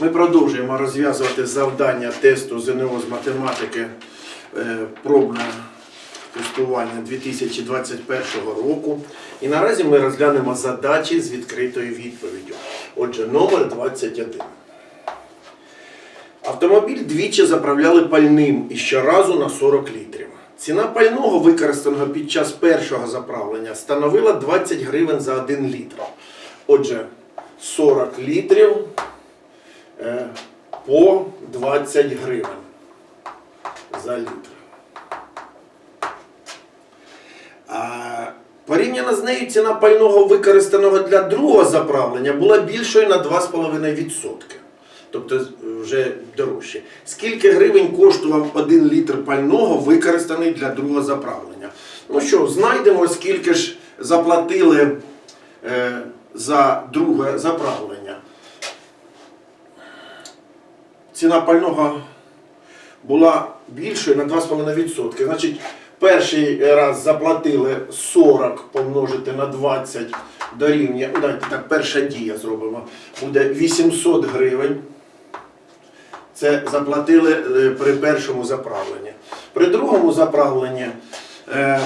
Ми продовжуємо розв'язувати завдання тесту ЗНО з математики е, пробне тестування 2021 року. І наразі ми розглянемо задачі з відкритою відповіддю. Отже, номер 21. Автомобіль двічі заправляли пальним і щоразу на 40 літрів. Ціна пального, використаного під час першого заправлення, становила 20 гривень за 1 літр. Отже, 40 літрів по 20 гривень за літр. Порівняно з нею ціна пального, використаного для другого заправлення, була більшою на 2,5%. Тобто вже дорожче. Скільки гривень коштував 1 літр пального, використаний для другого заправлення? Ну що, знайдемо, скільки ж заплатили е, за друге заправлення. Ціна пального була більшою на 2,5%. Значить, перший раз заплатили 40 помножити на 20 дорівнює, ну, давайте так, перша дія зробимо, буде 800 гривень. Це заплатили е, при першому заправленні. При другому заправленні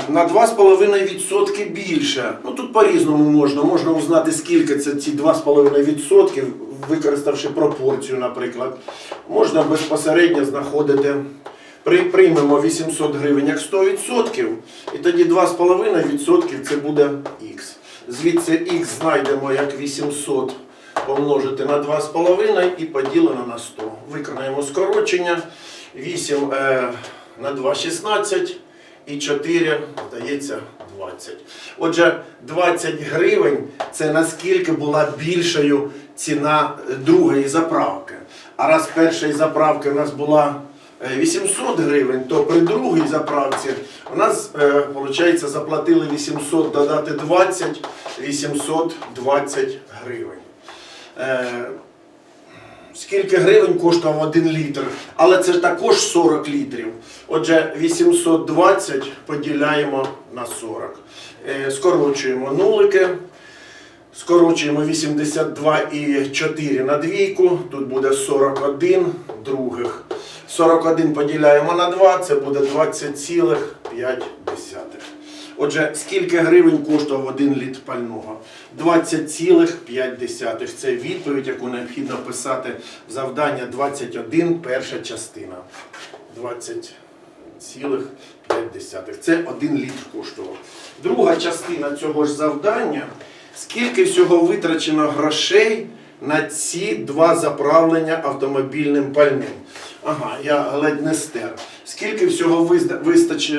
на 2,5% більше. Ну тут по-різному можна. Можна узнати, скільки це ці 2,5%, використавши пропорцію, наприклад. Можна безпосередньо знаходити. Приймемо 800 гривень як 100%, і тоді 2,5% це буде х. Звідси х знайдемо як 800 помножити на 2,5 і поділено на 100. Виконаємо скорочення. 8 е, на 2 – 16 і 4 здається 20. Отже, 20 гривень це наскільки була більшою ціна е, другої заправки. А раз першої заправки у нас була е, 800 гривень, то при другій заправці у нас, е, виходить, заплатили 800 додати 20, 820 гривень. Скільки гривень коштував 1 літр, але це також 40 літрів. Отже, 820 поділяємо на 40. Е, скорочуємо нулики. Скорочуємо 82 і 4 на двійку. Тут буде 41 других. 41 поділяємо на 2, це буде 20,5. Отже, скільки гривень коштував один літр пального? 20,5. Це відповідь, яку необхідно писати в завдання 21, перша частина. 20,5. Це один літр коштував. Друга частина цього ж завдання. Скільки всього витрачено грошей на ці два заправлення автомобільним пальним? Ага, я ледь не стер. Скільки всього визда- вистач... е,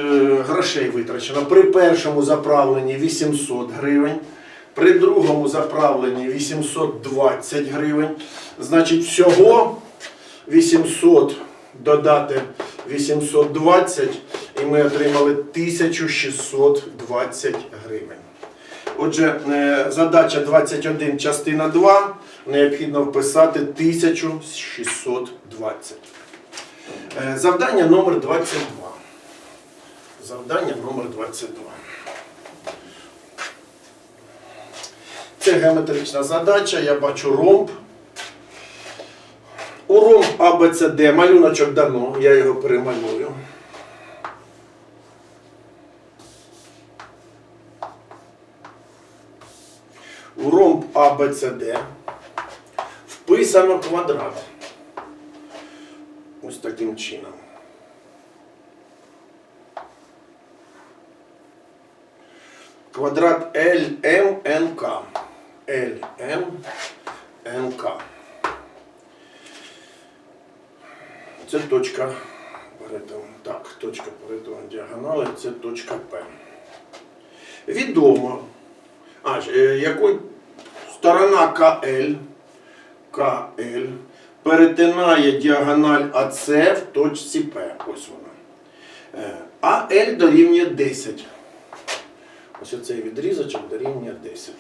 грошей витрачено? При першому заправленні 800 гривень, при другому заправленні 820 гривень. Значить, всього 800 додати 820, і ми отримали 1620 гривень. Отже, е, задача 21, частина 2, необхідно вписати 1620. Е, Завдання номер 22. Завдання номер 22. Це геометрична задача, я бачу ромб. У ромб ABCD малюночок дано, я його перемалюю. У ромб ABCD вписано квадрат. Ось таким чином. Квадрат LMNK. LMNK. Це точка перетину. Так, точка перетину діагонали, це точка П. Відомо. А, е, сторона КЛ, КЛ перетинає діагональ АС в точці П. Ось вона. Е, АЛ дорівнює 10. Ось оцей відрізочок дорівнює 10.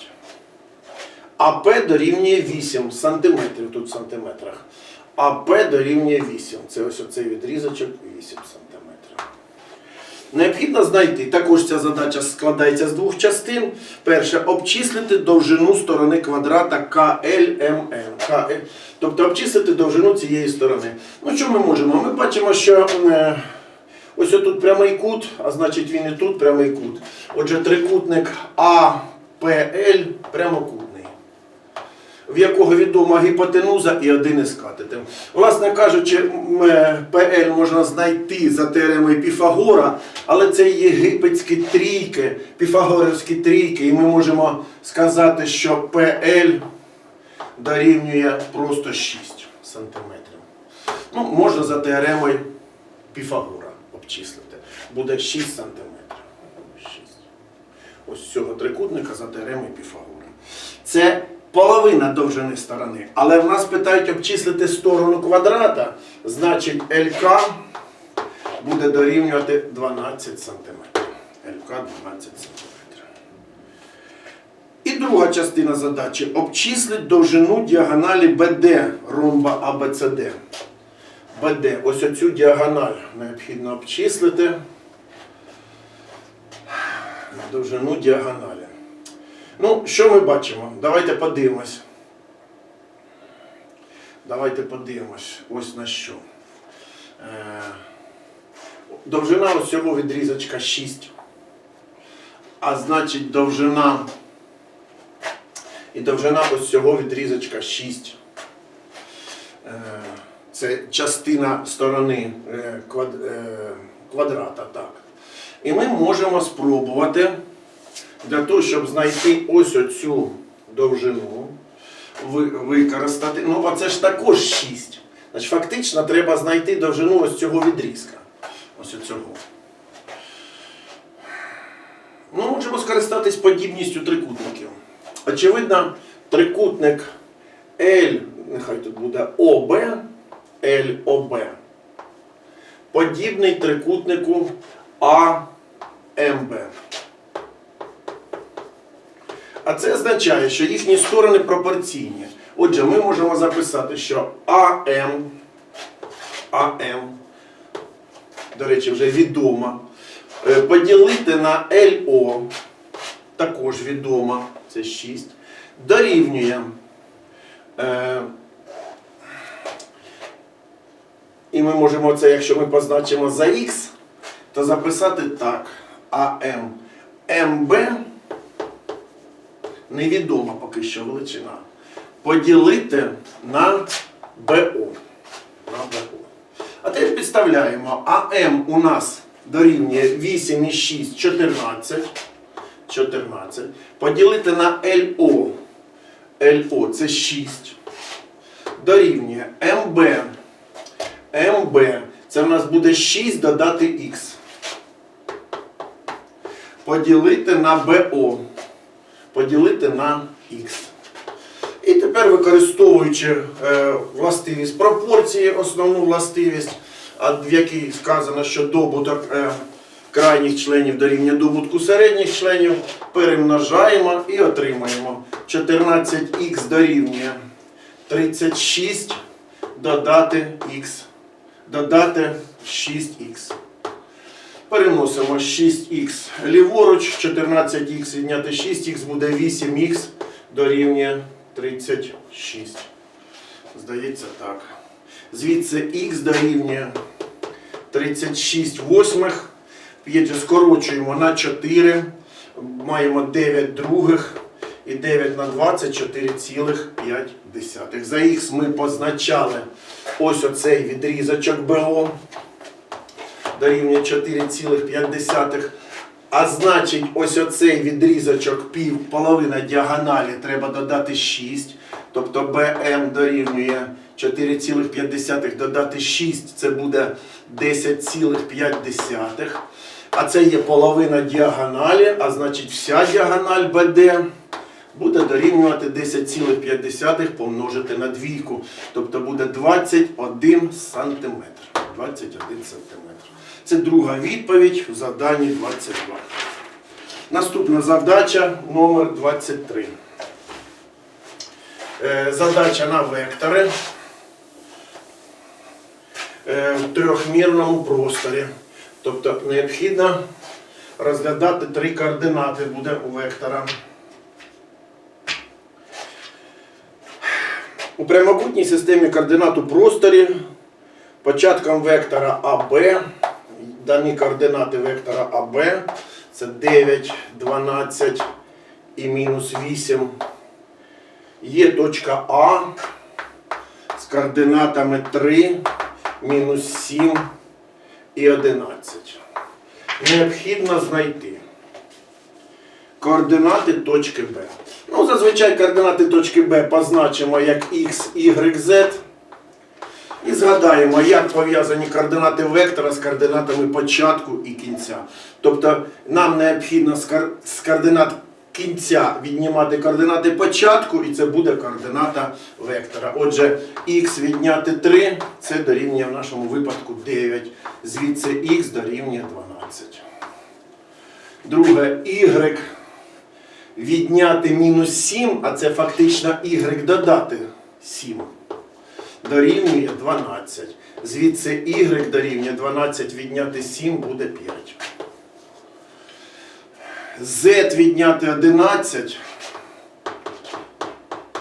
АП дорівнює 8 сантиметрів тут в сантиметрах. АП дорівнює 8. Це ось оцей відрізочок 8 сантиметрів. Необхідно знайти. Також ця задача складається з двох частин. Перше обчислити довжину сторони квадрата КЛМН. Тобто обчислити довжину цієї сторони. Ну що ми можемо? Ми бачимо, що е, ось тут прямий кут, а значить він і тут прямий кут. Отже, трикутник АПЛ прямокутний в якого відома гіпотенуза і один із катетів. Власне кажучи, е, ПЛ можна знайти за теоремою Піфагора, але це єгипетські трійки, піфагорівські трійки, і ми можемо сказати, що ПЛ дорівнює просто 6 сантиметрів. Ну, можна за теоремою Піфагора обчислити. Буде 6 сантиметрів. 6. Ось цього трикутника за теоремою Піфагора. Це половина довжини сторони. Але в нас питають обчислити сторону квадрата, значить ЛК буде дорівнювати 12 см. ЛК 12 см. Друга частина задачі обчислить довжину діагоналі БД ромба АБЦД. БД. Ось оцю діагональ необхідно обчислити. Довжину діагоналі. Ну, що ми бачимо? Давайте подивимось. Давайте подивимось ось на що. Е, довжина ось цього відрізочка 6. А значить довжина і довжина ось цього відрізочка 6. Е, це частина сторони е, е, квадрата. Так. І ми можемо спробувати для того, щоб знайти ось оцю довжину, використати. Ну, а це ж також 6. Значить, фактично треба знайти довжину ось цього відрізка. Ось оцього. Ну, можемо скористатись подібністю трикутників. Очевидно, трикутник L, нехай тут буде ОБ, LOB, подібний трикутнику АМБ. А це означає, що їхні сторони пропорційні. Отже, ми можемо записати, що АМ, АМ, до речі, вже відома, е, поділити на ЛО, також відома, це 6, дорівнює. Е, і ми можемо це, якщо ми позначимо за Х, то записати так. АМ. МБ невідома поки що величина. Поділити на БО. На БО. А тепер підставляємо. АМ у нас дорівнює 8,6, 14. 14. Поділити на ЛО. ЛО це 6. Дорівнює МБ. МБ. Це в нас буде 6 додати Х. Поділити на БО поділити на х. І тепер використовуючи е, властивість пропорції, основну властивість, в якій сказано, що добуток е, крайніх членів дорівнює добутку середніх членів, перемножаємо і отримаємо 14х дорівнює 36 додати х, додати 6х. Переносимо 6х ліворуч, 14х відняти 6х буде 8х дорівнює 36. Здається так. Звідси х дорівнює 36 восьмих. П'єтже скорочуємо на 4. Маємо 9 других. І 9 на 20 4,5. За х ми позначали ось оцей відрізочок БО дорівнює 4,5. А значить, ось оцей відрізочок пів, половина діагоналі треба додати 6. Тобто BM дорівнює 4,5 додати 6, це буде 10,5. А це є половина діагоналі, а значить вся діагональ BD буде дорівнювати 10,5 помножити на двійку. Тобто буде 21 сантиметр. 21 сантиметр. Це друга відповідь в заданні 22. Наступна задача номер 23. Е, Задача на вектори в трьохмірному просторі. Тобто необхідно розглядати три координати буде у вектора. У прямокутній системі координат у просторі початком вектора АБ, дані координати вектора АБ, це 9, 12 і мінус 8. Є точка А з координатами 3, мінус 7 і 11. Необхідно знайти координати точки Б. Ну, зазвичай координати точки Б позначимо як X, Y, Z. І згадаємо, як пов'язані координати вектора з координатами початку і кінця. Тобто нам необхідно з координат кінця віднімати координати початку, і це буде координата вектора. Отже, х відняти 3 це дорівнює в нашому випадку 9. Звідси х дорівнює 12. Друге, y відняти мінус 7, а це фактично y додати 7 дорівнює 12. Звідси y дорівнює 12 відняти 7 буде 5. Z відняти 11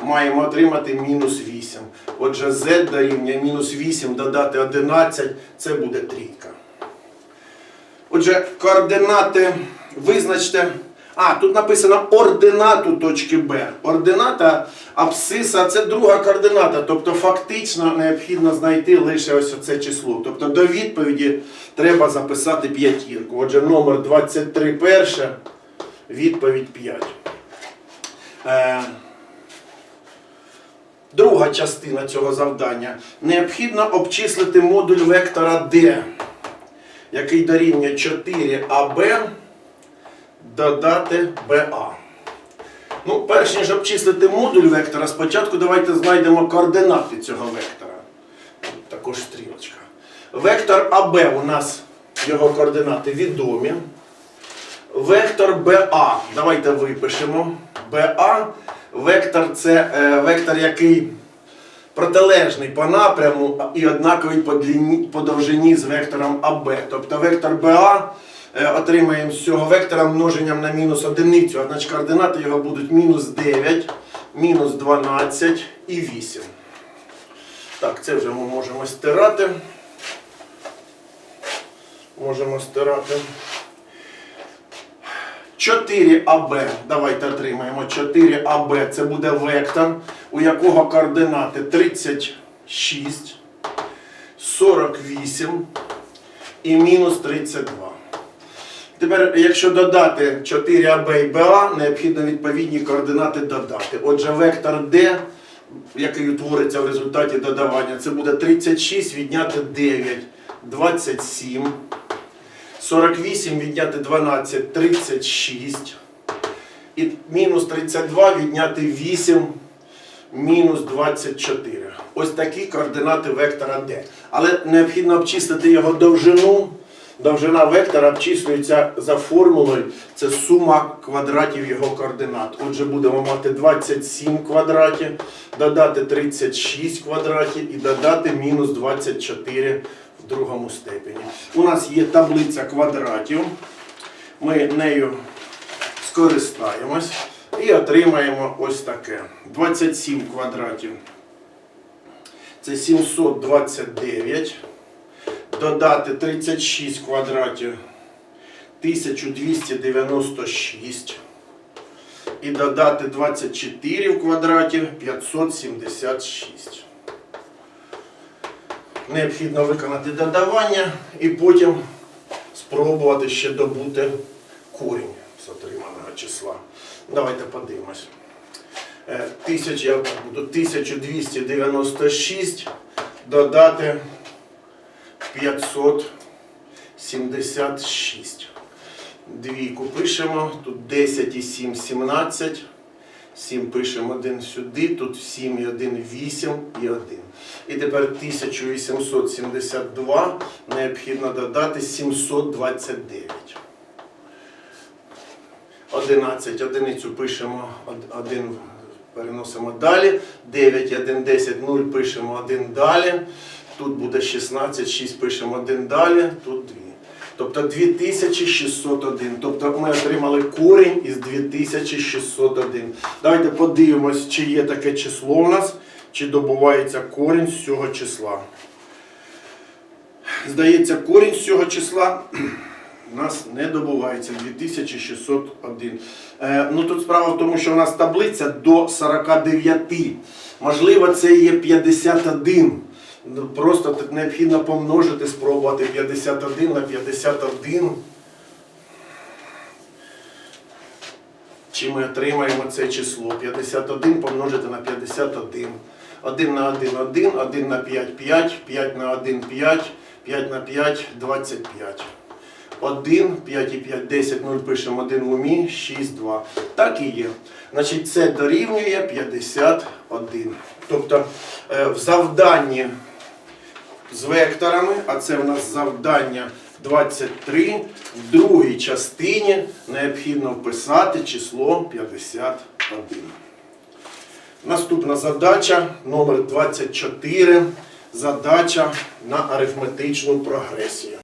маємо отримати мінус 8. Отже, z дорівнює мінус 8 додати 11 це буде трійка. Отже, координати визначте. А, тут написано ординату точки Б. Ордината абсциса це друга координата. Тобто фактично необхідно знайти лише ось це число. Тобто до відповіді треба записати п'ятірку. Отже, номер 23 перше, відповідь 5. Е, друга частина цього завдання. Необхідно обчислити модуль вектора D який дорівнює 4АБ додати БА. Ну, перш ніж обчислити модуль вектора, спочатку давайте знайдемо координати цього вектора. Також стрілочка. Вектор АБ у нас його координати відомі. Вектор БА. Давайте випишемо. БА. Вектор це е, вектор, який протилежний по напряму і однаковий по, длині, по довжині з вектором АБ. Тобто вектор БА е, отримаємо з цього вектора множенням на мінус одиницю, значить координати його будуть мінус 9, мінус 12 і 8. Так, це вже ми можемо стирати. Можемо стирати. 4АБ. Давайте отримаємо 4АБ. Це буде вектор, у якого координати 36, 48 і мінус 32. Тепер, якщо додати 4АБ і БА, необхідно відповідні координати додати. Отже, вектор D, який утвориться в результаті додавання, це буде 36 відняти 9, 27. 48 відняти 12 36. І мінус 32 відняти 8 мінус 24. Ось такі координати вектора D. Але необхідно обчислити його довжину. Довжина вектора обчислюється за формулою. Це сума квадратів його координат. Отже, будемо мати 27 квадратів, додати 36 квадратів і додати мінус 24 другому степені. У нас є таблиця квадратів. Ми нею скористаємось і отримаємо ось таке. 27 квадратів. Це 729. Додати 36 квадратів 1296. І додати 24 в квадраті 576. Необхідно виконати додавання і потім спробувати ще добути корінь з отриманого числа. Давайте подивимось. Е, Тисяч, я буду 1296 додати 576. Двійку пишемо, тут 10 і 7, 17. 7 пишемо 1 сюди, тут 7 і 1, 8 і 1. І тепер 1872 необхідно додати 729. 11. Одиницю пишемо 1, переносимо далі. 9, 1, 10, 0 пишемо 1 далі. Тут буде 16, 6 пишемо 1 далі, тут 2. Тобто 2601. Тобто ми отримали корінь із 2601. Давайте подивимось, чи є таке число у нас, чи добувається корінь з цього числа. Здається, корінь з цього числа у нас не добувається 2601. Е, ну тут справа в тому, що у нас таблиця до 49. Можливо, це є 51. Ну, Просто необхідно помножити, спробувати 51 на 51. Чи ми отримаємо це число? 51 помножити на 51. 1 на 1 1, 1 на 5 5, 5 на 1 5, 5 на 5 25. 1, 5 і 5, 10, 0 пишемо 1 в умі, 6, 2. Так і є. Значить, це дорівнює 51. Тобто е, в завданні з векторами, а це в нас завдання 23, в другій частині необхідно вписати число 51. Наступна задача номер 24. Задача на арифметичну прогресію.